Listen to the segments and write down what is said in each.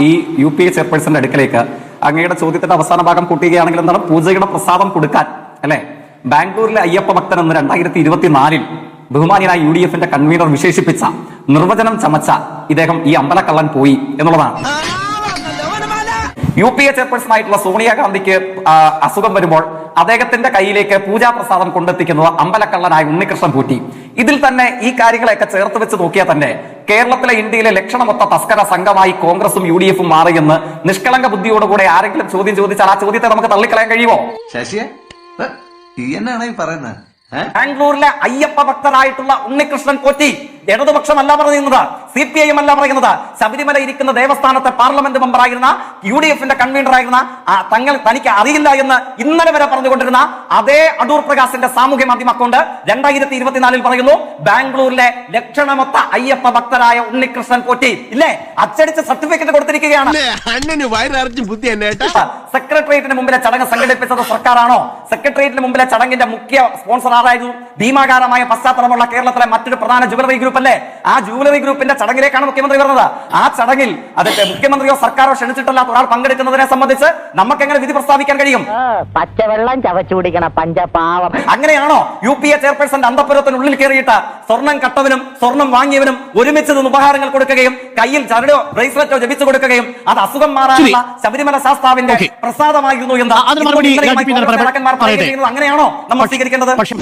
ഈ U P A ചെയർപേഴ്സന്റെ അടുക്കലേക്ക് അങ്ങയുടെ ചോദ്യത്തിന്റെ അവസാന ഭാഗം കൂട്ടുകയാണെങ്കിൽ എന്താണ്? പൂജയുടെ പ്രസാദം കൊടുക്കാൻ അല്ലെ? ബാംഗ്ലൂരിലെ അയ്യപ്പ ഭക്തൻ എന്ന് രണ്ടായിരത്തി ഇരുപത്തിനാലിൽ ബഹുമാനിയായ യു ഡി എഫിന്റെ കൺവീനർ വിശേഷിപ്പിച്ച നിർവചനം ചമച്ച ഇദ്ദേഹം ഈ അമ്പലക്കള്ളൻ പോയി എന്നുള്ളതാണ്. യു പി എ ചെയർപേഴ്സൺ ആയിട്ടുള്ള സോണിയാഗാന്ധിക്ക് അസുഖം വരുമ്പോൾ അദ്ദേഹത്തിന്റെ കയ്യിലേക്ക് പൂജാപ്രസാദം കൊണ്ടെത്തിക്കുന്നത് അമ്പലക്കള്ളനായ ഉണ്ണികൃഷ്ണൻ പൂറ്റി. ഇതിൽ തന്നെ ഈ കാര്യങ്ങളെയൊക്കെ ചേർത്ത് വെച്ച് നോക്കിയാൽ തന്നെ കേരളത്തിലെ ഇന്ത്യയിലെ ലക്ഷണമൊത്ത തസ്കര സംഘമായി കോൺഗ്രസും യു ഡി എഫും മാറിയെന്ന് നിഷ്കളങ്ക ബുദ്ധിയോടുകൂടെ ആരെങ്കിലും ചോദ്യം ചോദിച്ചാൽ ആ ചോദ്യത്തെ നമുക്ക് തള്ളിക്കളയാൻ കഴിയുമോ? ശശിയെ? ബാംഗ്ലൂരിലെ അയ്യപ്പ ഭക്തനായിട്ടുള്ള ഉണ്ണികൃഷ്ണൻ പോറ്റി. ഇടതുപക്ഷമല്ല പറയുന്നത് സി പി ഐ എം അല്ല പറയുന്നത്. ശബരിമല ഇരിക്കുന്ന ദേവസ്ഥാനത്തെ പാർലമെന്റ് മെമ്പറായിരുന്ന യു ഡി എഫിന്റെ കൺവീനറായിരുന്ന തങ്ങൾ തനിക്ക് അറിയില്ല എന്ന് ഇന്നലെ വരെ പറഞ്ഞുകൊണ്ടിരുന്ന അതേ അടൂർ പ്രകാശിന്റെ സാമൂഹ്യ മാധ്യമ അക്കൗണ്ട് രണ്ടായിരത്തി ഇരുപത്തിനാലിൽ പറയുന്നു ബാംഗ്ലൂരിലെ ലക്ഷണമൊത്ത അയ്യപ്പ ഭക്തരായ ഉണ്ണികൃഷ്ണൻ പോറ്റി. ഇല്ലേ? അച്ചടിച്ച് സർട്ടിഫിക്കറ്റ് കൊടുത്തിരിക്കുകയാണ്. സെക്രട്ടേറിയറ്റിന് മുമ്പിലെ ചടങ്ങ് സംഘടിപ്പിച്ചത് സർക്കാരാണോ? സെക്രട്ടേറിയറ്റിന് മുമ്പിലെ ചടങ്ങിന്റെ മുഖ്യ സ്പോൺസർ ആരായിരുന്നു? ഭീമാകാരമായ പശ്ചാത്തലമുള്ള കേരളത്തിലെ മറ്റൊരു പ്രധാന ജുവലറി ഗ്രൂപ്പ് അല്ലേ? ആ ജുവലറി ഗ്രൂപ്പിന്റെ ചടങ്ങിലേക്കാണ് മുഖ്യമന്ത്രി വരുന്നത്. ആ ചടങ്ങിൽ അതൊക്കെ മുഖ്യമന്ത്രിയോ സർക്കാരോ ക്ഷണിച്ചിട്ടല്ലാത്ത ഒരാൾ പങ്കെടുക്കുന്നതിനെ സംബന്ധിച്ച് നമുക്ക് എങ്ങനെ വിധി പ്രസ്താവിക്കാൻ കഴിയും? പച്ചവെള്ളം ചവച്ചു പഞ്ചപാവം. അങ്ങനെയാണോ യു പി എ ചെയർപേഴ്സന്റെ അന്തപുരത്തിനുള്ളിൽ കയറിയിട്ട് സ്വർണം കട്ടവനും സ്വർണം വാങ്ങിയവനും ഒരുമിച്ച് നിന്ന് ഉപഹാരങ്ങൾ കൊടുക്കുകയും കയ്യിൽ ചരടോ ബ്രേസ്ലെറ്റോ ജപിച്ചു കൊടുക്കുകയും അത് അസുഖം മാറാനുള്ള ശബരിമല ശാസ്താവിന്റെ. പ്രസാദമായിരുന്നു എന്ന്. ചെയ്യുന്നത് അങ്ങനെയാണോ നമ്മൾ സ്വീകരിക്കേണ്ടത്? പക്ഷേ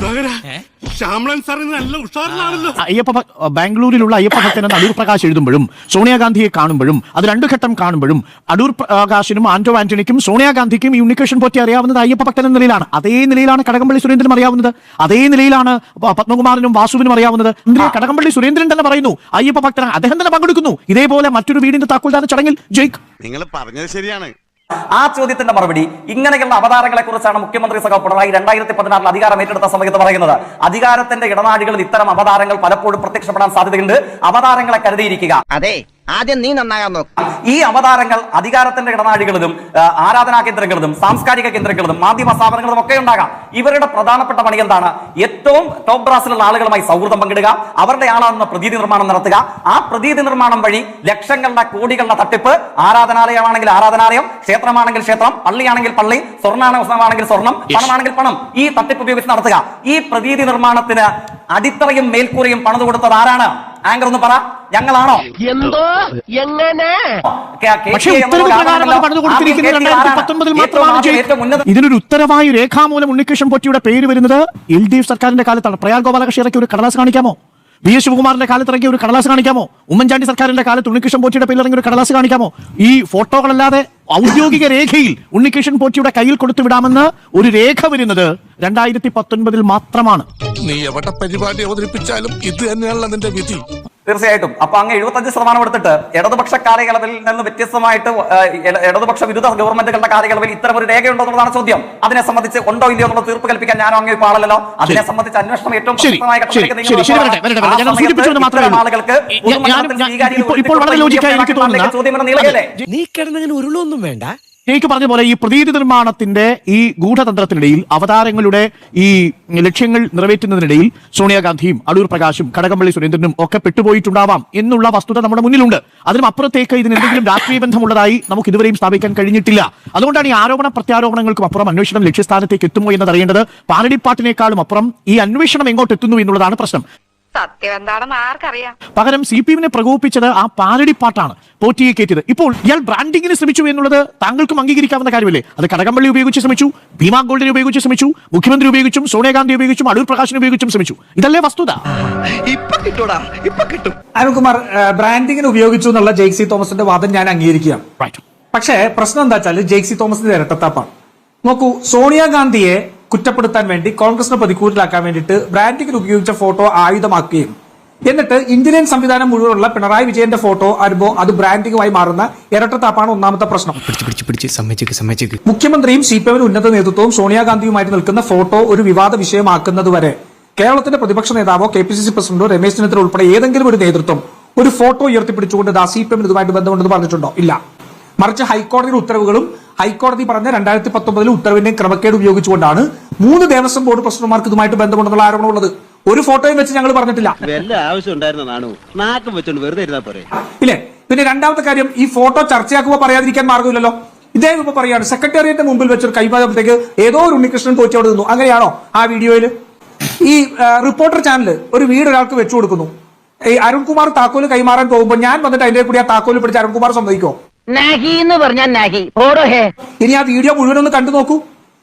ശ്യാമളൻ നല്ല ഉഷാറിലാണല്ലോ. അയ്യപ്പ ബാംഗ്ലൂരിലുള്ള അയ്യപ്പ ഭക്തൻ എന്ന് അടൂർ പ്രകാശ് എഴുതുമ്പോഴും സോണിയാഗാന്ധിയെ കാണുമ്പോഴും അത് രണ്ടു ഘട്ടം കാണുമ്പോഴും അടൂർ പ്രകാശിനും ആന്റോ ആന്റണിക്കും സോണിയാഗാന്ധിക്കും യൂണിക്കേഷൻ പോറ്റി അറിയാവുന്നത് അയ്യപ്പ ഭക്തൻ എന്ന നിലയിലാണ്. അതേ നിലയിലാണ് കടകംപള്ളി സുരേന്ദ്രനും അറിയാവുന്നത്. അതേ നിലയിലാണ് പത്മകുമാറിനും വാസുവിനും അറിയാവുന്നത്. ഇന്ത്യ കടകംപള്ളി സുരേന്ദ്രൻ തന്നെ പറയുന്നു അയ്യപ്പ ഭക്തൻ അദ്ദേഹം തന്നെ പങ്കെടുക്കുന്നു. ഇതേപോലെ മറ്റൊരു വീടിന്റെ താക്കോൽദാന ചടങ്ങിൽ ജയിക്കും. നിങ്ങൾ പറഞ്ഞത് ശരിയാണ്. ആ ചോദ്യത്തിന്റെ മറുപടി ഇങ്ങനെയുള്ള അവതാരങ്ങളെ കുറിച്ചാണ് മുഖ്യമന്ത്രി സഭ പിണറായി രണ്ടായിരത്തി പതിനാറിൽ അധികാരം ഏറ്റെടുത്ത സമയത്ത് പറയുന്നത്. അധികാരത്തിന്റെ ഇടനാഴികളിൽ ഇത്തരം അവതാരങ്ങൾ പലപ്പോഴും പ്രത്യക്ഷപ്പെടാൻ സാധ്യതയുണ്ട്. അവതാരങ്ങളെ കരുതിയിരിക്കുക. അതെ. ആദ്യം നീ നന്നാകാൻ നോക്കും. ഈ അവതാരങ്ങൾ അധികാരത്തിന്റെ ഇടനാഴികളിലും ആരാധനാ കേന്ദ്രങ്ങളിലും സാംസ്കാരിക കേന്ദ്രങ്ങളിലും മാധ്യമ സ്ഥാപനങ്ങളിലും ഒക്കെ ഉണ്ടാകാം. ഇവരുടെ പ്രധാനപ്പെട്ട പണി എന്താണ്? ഏറ്റവും ടോപ്പ് ബ്രാസിലുള്ള ആളുകളുമായി സൗഹൃദം പങ്കിടുക അവരുടെ ആളാണെന്ന പ്രതീതി നിർമ്മാണം നടത്തുക. ആ പ്രതീതി നിർമ്മാണം വഴി ലക്ഷങ്ങളുടെ കോടികളുടെ തട്ടിപ്പ് ആരാധനാലയമാണെങ്കിൽ ആരാധനാലയം ക്ഷേത്രമാണെങ്കിൽ ക്ഷേത്രം പള്ളിയാണെങ്കിൽ പള്ളി സ്വർണാണെങ്കിൽ സ്വർണം പണമാണെങ്കിൽ പണം. ഈ തട്ടിപ്പ് ഉപയോഗിച്ച് നടത്തുക. ഈ പ്രതീതി നിർമ്മാണത്തിന് അടിത്തറയും മേൽക്കൂരയും പണിത് കൊടുത്തത് ആരാണ്? ആങ്കർ ഒന്ന് പറ. ഞങ്ങളാണോ? എന്തോ? എങ്ങനെ? കെ- കെ- പക്ഷേ കെ ഉത്തരവ് പ്രകാരം അത് പണിത് കൊടുത്തിരിക്കുന്നത്. രണ്ടായിരത്തി പത്തൊമ്പതിൽ മാത്രമാണ് ഇതിനൊരു ഉത്തരവായി രേഖാമൂലം ഉണ്ണികൃഷ്ണൻ പൊറ്റിയുടെ പേര് വരുന്നത് എൽ ഡി എഫ് സർക്കാരിന്റെ കാലത്താണ്. പ്രയാർ ഗോപാലകൃഷ്ണ ഇറക്കി ഒരു കടലാസ് കാണിക്കാമോ? വി എസ് ശിവകുമാറിന്റെ കാലത്ത് ഇറങ്ങിയ ഒരു കടലാസ് കാണിക്കാമോ? ഉമ്മൻചാണ്ടി സർക്കാരിന്റെ കാലത്ത് ഉണ്ണികൃഷ്ണൻ പോറ്റിയുടെ പേരിൽ ഇറങ്ങിയ ഒരു കടലാസ് കാണിക്കാമോ? ഈ ഫോട്ടോകളല്ലാതെ ഔദ്യോഗിക രേഖയിൽ ഉണ്ണികൃഷ്ണൻ പോറ്റിയുടെ കയ്യിൽ കൊടുത്തു വിടാമെന്ന് ഒരു രേഖ വരുന്നത് രണ്ടായിരത്തി പത്തൊൻപതിൽ മാത്രമാണ്. നീ എവിടെ പരിപാടി അവതരിപ്പിച്ചാലും ഇത് തന്നെയാണല്ലോ നിന്റെ വിധി. തീർച്ചയായിട്ടും. അപ്പൊ അങ്ങ് എഴുപത്തഞ്ച് ശതമാനം എടുത്തിട്ട് ഇടതുപക്ഷ കാലയളവിൽ നിന്ന് വ്യത്യസ്തമായിട്ട് ഇടതുപക്ഷ വിരുദ്ധ ഗവൺമെന്റുകളുടെ കാലയളവിൽ ഇത്തരം ഒരു രേഖയുണ്ടോ എന്നുള്ളതാണ് ചോദ്യം. അതിനെ സംബന്ധിച്ച് ഉണ്ടോ ഇല്ലയോ എന്നുള്ള തീർപ്പ് കൽപ്പിക്കാൻ ഞാനോ അങ്ങ് പാടല്ലോ അതിനെ സംബന്ധിച്ച് അന്വേഷണം ഏറ്റവും. ആളുകൾക്ക് ചോദ്യം എന്ന നീ കിടന്നങ്ങനെ ഉരുളൊന്നും വേണ്ട. എനിക്ക് പറഞ്ഞ പോലെ ഈ പ്രതീതി നിർമ്മാണത്തിന്റെ ഈ ഗൂഢതന്ത്രത്തിനിടയിൽ അവതാരങ്ങളുടെ ഈ ലക്ഷ്യങ്ങൾ നിറവേറ്റുന്നതിനിടയിൽ സോണിയാഗാന്ധിയും അടൂർ പ്രകാശും കടകംപള്ളി സുരേന്ദ്രനും ഒക്കെ പെട്ടുപോയിട്ടുണ്ടാവാം എന്നുള്ള വസ്തുത നമ്മുടെ മുന്നിലുണ്ട്. അതിനും അപ്പുറത്തേക്ക് ഇതിന് എന്തെങ്കിലും രാഷ്ട്രീയ ബന്ധമുള്ളതായി നമുക്ക് ഇതുവരെയും സ്ഥാപിക്കാൻ കഴിഞ്ഞിട്ടില്ല. അതുകൊണ്ടാണ് ഈ ആരോപണ പ്രത്യാരോപണങ്ങൾക്കും അപ്പുറം അന്വേഷണം ലക്ഷ്യസ്ഥാനത്തേക്ക് എത്തുമോ എന്നതറിയേണ്ടത് പാനടിപ്പാട്ടിനേക്കാളും അപ്പുറം ഈ അന്വേഷണം എങ്ങോട്ട് എത്തുന്നു എന്നുള്ളതാണ് പ്രശ്നം. സത്യം എന്താണെന്ന് ആർക്കറിയാം? പകരം സി പി എമ്മിനെ പ്രകോപിപ്പിച്ചത് ആ പാലടി പാട്ടാണ്. പോറ്റിയെ കയറ്റിയത്. ഇപ്പോൾ ഇയാൾ ബ്രാൻഡിങ്ങിന് ശ്രമിച്ചു എന്നുള്ളത് താങ്കൾക്കും അംഗീകരിക്കാവുന്ന കാര്യമല്ലേ? അത് കടകംപള്ളി ഉപയോഗിച്ച് ശ്രമിച്ചു ഭീമാ ഗോൾഡിനെ ഉപയോഗിച്ച് ശ്രമിച്ചു മുഖ്യമന്ത്രി ഉപയോഗിച്ചും സോണിയാഗാന്ധി ഉപയോഗിച്ചും അടൂർ പ്രകാശിനെ ഉപയോഗിച്ചും ശ്രമിച്ചു. ഇതല്ലേ വസ്തുത? ഇപ്പൊ കിട്ടൂടാ ഇപ്പൊ കിട്ടും. അരുൺകുമാർ ബ്രാൻഡിങ്ങിന് ഉപയോഗിച്ചു എന്നുള്ള ജെയ്സി തോമസിന്റെ വാദം ഞാൻ അംഗീകരിക്കാം റൈറ്റ് പക്ഷേ പ്രശ്നം എന്താ വെച്ചാൽ ജെയ്സി തോമസിന്റെ ഇരട്ടത്താപ്പാണ് നോക്കൂ സോണിയാഗാന്ധിയെ കുറ്റപ്പെടുത്താൻ വേണ്ടി കോൺഗ്രസിനെ പ്രതികൂട്ടിലാക്കാൻ വേണ്ടിയിട്ട് ബ്രാൻഡിങ്ങിന് ഉപയോഗിച്ച ഫോട്ടോ ആയുധമാക്കുകയും. എന്നിട്ട് ഇന്ത്യൻ സംവിധാനം മുഴുവനുള്ള പിണറായി വിജയന്റെ ഫോട്ടോ വരുമ്പോൾ അത് ബ്രാൻഡിംഗുമായി മാറുന്ന ഇരട്ടത്താപ്പാണ് ഒന്നാമത്തെ പ്രശ്നം. മുഖ്യമന്ത്രിയും സി പി എമ്മിന് ഉന്നത നേതൃത്വവും സോണിയാഗാന്ധിയുമായിട്ട് നിൽക്കുന്ന ഫോട്ടോ ഒരു വിവാദ വിഷയമാക്കുന്നത് വരെ കേരളത്തിന്റെ പ്രതിപക്ഷ നേതാവോ കെ പി സി സി പ്രസിഡന്റോ രമേശ് ചെന്നിത്തല ഉൾപ്പെടെ ഏതെങ്കിലും ഒരു നേതൃത്വം ഒരു ഫോട്ടോ ഉയർത്തിപ്പിടിച്ചുകൊണ്ട് ദാ സി പി എമ്മിന് ഇതുമായിട്ട് ബന്ധമുണ്ടെന്ന് പറഞ്ഞിട്ടുണ്ടോ? ഇല്ല. മറിച്ച് ഹൈക്കോടതിയുടെ ഉത്തരവുകളും ഹൈക്കോടതി പറഞ്ഞ രണ്ടായിരത്തി പത്തൊമ്പതിലെ ഉത്തരവിന്റെയും ക്രമക്കേട് ഉപയോഗിച്ചുകൊണ്ടാണ് മൂന്ന് ദേവസ്വം ബോർഡ് പ്രസിഡന്റുമാർക്ക് ഇതുമായിട്ട് ബന്ധമുണ്ടെന്നുള്ള ആരോപണമുള്ളത് ഒരു ഫോട്ടോയും വെച്ച് ഞങ്ങൾ പറഞ്ഞിട്ടില്ല. ഇല്ലേ? പിന്നെ രണ്ടാമത്തെ കാര്യം ഈ ഫോട്ടോ ചർച്ചയാക്കുമ്പോൾ പറയാതിരിക്കാൻ മാർഗമില്ലല്ലോ ഇദ്ദേഹം ഇപ്പൊ പറയാണ് സെക്രട്ടേറിയറ്റിന്റെ മുമ്പിൽ വെച്ചൊരു കൈമാറ്റത്തേക്ക് ഏതോ ഒരു ഉണ്ണികൃഷ്ണൻ തോറ്റി അവിടെ നിന്നു. അങ്ങനെയാണോ ആ വീഡിയോയിൽ ഈ റിപ്പോർട്ടർ ചാനൽ ഒരു വീട് ഒരാൾക്ക് വെച്ചു കൊടുക്കുന്നു. ഈ അരുൺകുമാർ താക്കോൽ കൈമാറാൻ പോകുമ്പോൾ ഞാൻ വന്നിട്ട് അതിന്റെ കൂടി ആ താക്കോൽ പിടിച്ച് അരുൺകുമാർ സമ്മതിക്കോ നാഹി എന്ന് പറഞ്ഞാൽ നാഹി. ഓടോ ഹേ. ഇനി ആ വീഡിയോ മുഴുവൻ ഒന്ന് കണ്ടു നോക്കൂ.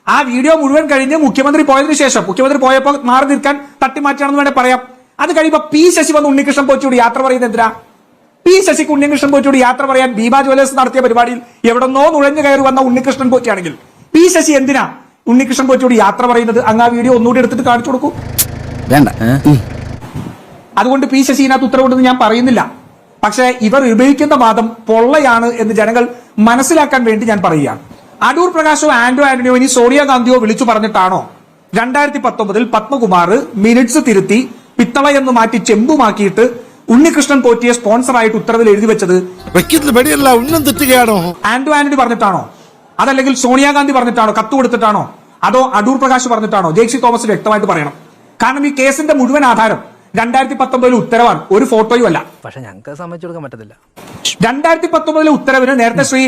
ആ വീഡിയോ മുഴുവൻ കഴിഞ്ഞ് മുഖ്യമന്ത്രി പോയതിനു ശേഷം മുഖ്യമന്ത്രി പോയപ്പോൾ മാറി നിൽക്കാൻ തട്ടിമാറ്റാണെന്ന് വേണേ പറയാം. അത് കഴിയുമ്പോ പി ശശി വന്ന് ഉണ്ണികൃഷ്ണൻ പോറ്റിയോട് യാത്ര പറയുന്നത് എന്തിനാ? പി ശശിക്ക് ഉണ്ണികൃഷ്ണൻ പോറ്റിയോട് യാത്ര പറയാൻ ഭീമാ ജ്വല്ലേഴ്സ് നടത്തിയ പരിപാടിയിൽ എവിടെന്നോ നുഴഞ്ഞു കയറി വന്ന ഉണ്ണികൃഷ്ണൻ പോറ്റിയാണെങ്കിൽ പി ശശി എന്തിനാ ഉണ്ണികൃഷ്ണൻ പോറ്റിയോട് യാത്ര പറയുന്നത്? അങ്ങ് ആ വീഡിയോ ഒന്നുകൂടി എടുത്തിട്ട് കാണിച്ചു കൊടുക്കൂ. വേണ്ട. അതുകൊണ്ട് പി ശശി ഇതിനകത്ത് ഉത്തരവുണ്ടെന്ന് ഞാൻ പറയുന്നില്ല. പക്ഷേ ഇവർ ഉപയോഗിക്കുന്ന വാദം പൊള്ളയാണ് എന്ന് ജനങ്ങൾ മനസ്സിലാക്കാൻ വേണ്ടി ഞാൻ പറയുകയാണ്. അടൂർ പ്രകാശോ ആന്റോ ആന്റണിയോ ഇനി സോണിയാഗാന്ധിയോ വിളിച്ചു പറഞ്ഞിട്ടാണോ? രണ്ടായിരത്തി പത്തൊമ്പതിൽ പത്മകുമാർ മിനിറ്റ്സ് തിരുത്തി പിത്തള എന്ന് മാറ്റി ചെമ്പുമാക്കിയിട്ട് ഉണ്ണികൃഷ്ണൻ പോറ്റിയെ സ്പോൺസറായിട്ട് ഉത്തരവിൽ എഴുതി വെച്ചത് ആന്റോ ആന്റണി പറഞ്ഞിട്ടാണോ? അതല്ലെങ്കിൽ സോണിയാഗാന്ധി പറഞ്ഞിട്ടാണോ? കത്ത് കൊടുത്തിട്ടാണോ? അതോ അടൂർ പ്രകാശ് പറഞ്ഞിട്ടാണോ? ജെയ്സി തോമസ് വ്യക്തമായിട്ട് പറയണം. കാരണം ഈ കേസിന്റെ മുഴുവൻ ആധാരം രണ്ടായിരത്തി പത്തൊമ്പതിലെ ഉത്തരവാണ്. ഒരു ഫോട്ടോയും അല്ല. പക്ഷെ ഞങ്ങൾക്ക് സമ്മതിച്ചു കൊടുക്കാൻ പറ്റത്തില്ല. രണ്ടായിരത്തി പത്തൊമ്പതിലെ ഉത്തരവിന് നേരത്തെ ശ്രീ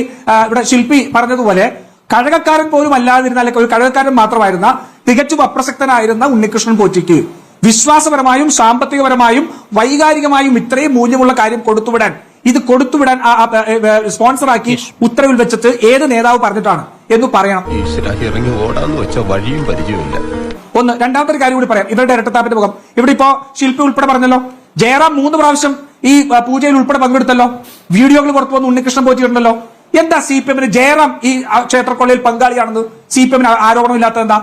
ഇവിടെ ശില്പി പറഞ്ഞതുപോലെ കഴകക്കാരൻ പോലും അല്ലാതിരുന്ന അല്ലെങ്കിൽ ഒരു കഴകക്കാരൻ മാത്രമായിരുന്ന തികച്ചും അപ്രസക്തനായിരുന്ന ഉണ്ണികൃഷ്ണൻ പോറ്റിക്ക് വിശ്വാസപരമായും സാമ്പത്തികപരമായും വൈകാരികമായും ഇത്രയും മൂല്യമുള്ള കാര്യം കൊടുത്തുവിടാൻ ഇത് കൊടുത്തുവിടാൻ സ്പോൺസറാക്കി ഉത്തരവിൽ വെച്ചിട്ട് ഏത് നേതാവ് പറഞ്ഞിട്ടാണ് എന്ന് പറയണം. ഇറങ്ങി ഓടാന്ന് വെച്ച വഴിയും പരിചയമില്ല ഒന്ന് രണ്ടാമത്തെ ഒരു കാര്യം കൂടി പറയാം. ഇവരുടെ ഇരട്ടത്താപ്പിന്റെ മുഖം. ഇവിടെ ഇപ്പോ ശില്പി ഉൾപ്പെടെ പറഞ്ഞല്ലോ. ജയറാം മൂന്ന് പ്രാവശ്യം ഈ പൂജയിൽ ഉൾപ്പെടെ പങ്കെടുത്തല്ലോ. വീഡിയോകൾ പുറത്തു വന്ന് ഉണ്ണികൃഷ്ണൻ പോയിട്ടുണ്ടല്ലോ എന്താ സി പി എമ്മിന് ജയറാം ഈ ക്ഷേത്രക്കൊള്ളയിൽ പങ്കാളിയാണെന്ന് സി പി എമ്മിന് ആരോപണമില്ലാത്തത് എന്താ?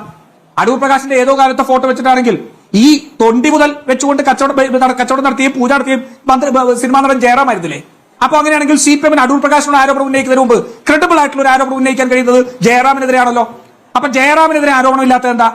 അടൂർ പ്രകാശിന്റെ ഏതോ കാലത്തെ ഫോട്ടോ വെച്ചിട്ടാണെങ്കിൽ ഈ തൊണ്ടി മുതൽ വെച്ചുകൊണ്ട് കച്ചവടം കച്ചവടം നടത്തിയും പൂജ നടത്തിയും മന്ത്രി സിനിമാ നടൻ ജയറാം ആയിരുന്നില്ലേ? അപ്പൊ അങ്ങനെയാണെങ്കിൽ സി പി എമ്മിന് അടൂർ പ്രകാശിനോട് ആരോപണം ഉന്നയിക്കുന്നതിന് മുമ്പ് ക്രെഡിബിൾ ആയിട്ടുള്ള ഒരു ആരോപണം ഉന്നയിക്കാൻ കഴിയുന്നത് ജയറാമിനെതിരെയാണല്ലോ. അപ്പൊ ജയറാമിനെതിരെ ആരോപണം ഇല്ലാത്തത് എന്താ?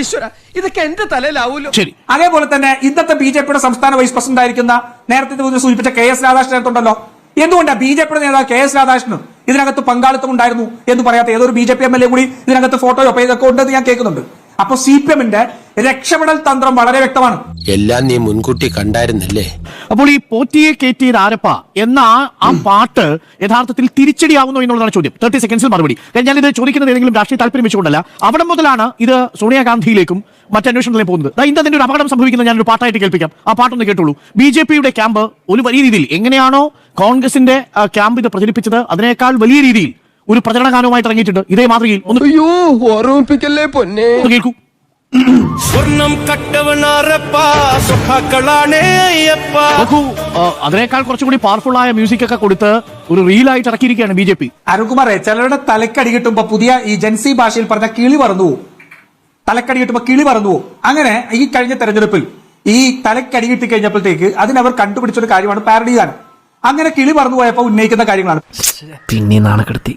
ഈശ്വര ഇതൊക്കെ എന്റെ തലയിലാവൂലോ? ശരി. അതേപോലെ തന്നെ ഇന്നത്തെ ബി ജെ പിയുടെ സംസ്ഥാന വൈസ് പ്രസിഡന്റ് ആയിരിക്കുന്ന നേരത്തെ സൂചിപ്പിച്ച കെ എസ് രാധാകൃഷ്ണൻ ഉണ്ടല്ലോ എന്തുകൊണ്ടാണ് ബി ജെ പിയുടെ നേതാവ് കെ എസ് രാധാകൃഷ്ണൻ ഇതിനകത്ത് പങ്കാളിത്തം ഉണ്ടായിരുന്നു എന്ന് പറയാത്ത ഏതൊരു B J P M L A കൂടി ഇതിനകത്ത് ഫോട്ടോയോ പേജൊക്കെ ഉണ്ടെന്ന് ഞാൻ കേൾക്കുന്നുണ്ട്. അപ്പൊ സി പി എമ്മിന്റെ രക്ഷപ്പെടൽ തന്ത്രം വളരെ വ്യക്തമാണ്. എല്ലാം നീ മുൻകൂട്ടി കണ്ടായിരുന്നല്ലേ? അപ്പോൾ ഈ പോറ്റിയെ കയറ്റിയത് ആരപ്പ? എന്ന ആ പാട്ട് യഥാർത്ഥത്തിൽ തിരിച്ചടിയാവുന്നു എന്നുള്ളതാണ് ചോദ്യം. തേർട്ടി സെക്കൻഡ്സിൽ മറുപടി. ഞാൻ ഇത് ചോദിക്കുന്നത് ഏതെങ്കിലും രാഷ്ട്രീയ താല്പര്യം വെച്ചുകൊണ്ടല്ല. അവിടെ മുതലാണ് ഇത് സോണിയാഗാന്ധിയിലേക്കും മറ്റ് അന്വേഷണത്തിലേക്ക് പോകുന്നത്. ദാ ഇന്നതിന്റെ ഒരു അപകടം സംഭവിക്കുന്നത് ഞാനൊരു പാട്ടായിട്ട് കേൾപ്പിക്കാം. ആ പാട്ടൊന്ന് കേട്ടുള്ളൂ ബി ജെ പിയുടെ ക്യാമ്പ് ഒരു വലിയ രീതിയിൽ എങ്ങനെയാണോ കോൺഗ്രസിന്റെ ക്യാമ്പ് ഇത് പ്രചരിപ്പിച്ചത്? അതിനേക്കാൾ വലിയ രീതിയിൽ ഒരു പ്രചരണ ഗാനവുമായിട്ട് ഇറങ്ങിയിട്ടുണ്ട്. ഇതേ മാതൃകയിൽ ഒന്ന് അയ്യോ ഓർമ്മിപ്പിക്കല്ലേ പൊന്നെ? കേൾക്കൂ. സ്വർണം അതിനേക്കാൾ കുറച്ചുകൂടി പവർഫുൾ ആയ മ്യൂസിക് ഒക്കെ കൊടുത്ത് ഒരു റീൽ ആയിട്ട് ഇറക്കിയിരിക്കുകയാണ് ബി ജെ പി. അരുൺകുമാറെ ചിലരുടെ തലക്കടി കിട്ടുമ്പോ പുതിയ ഈ ജൻസി ഭാഷയിൽ പറഞ്ഞ കിളി പറന്നു തലക്കടി കിട്ടുമ്പോ കിളി പറന്നു അങ്ങനെ ഈ കഴിഞ്ഞ തെരഞ്ഞെടുപ്പിൽ ഈ തലക്കടി കിട്ടി കഴിഞ്ഞപ്പോഴത്തേക്ക് അതിനവർ കണ്ടുപിടിച്ചൊരു കാര്യമാണ് പാരഡി ഗാനം. അങ്ങനെ കിളി പറന്നു പോയപ്പോ ഉന്നയിക്കുന്ന കാര്യങ്ങളാണ്. പിന്നെ നാണക്കെടുത്തി.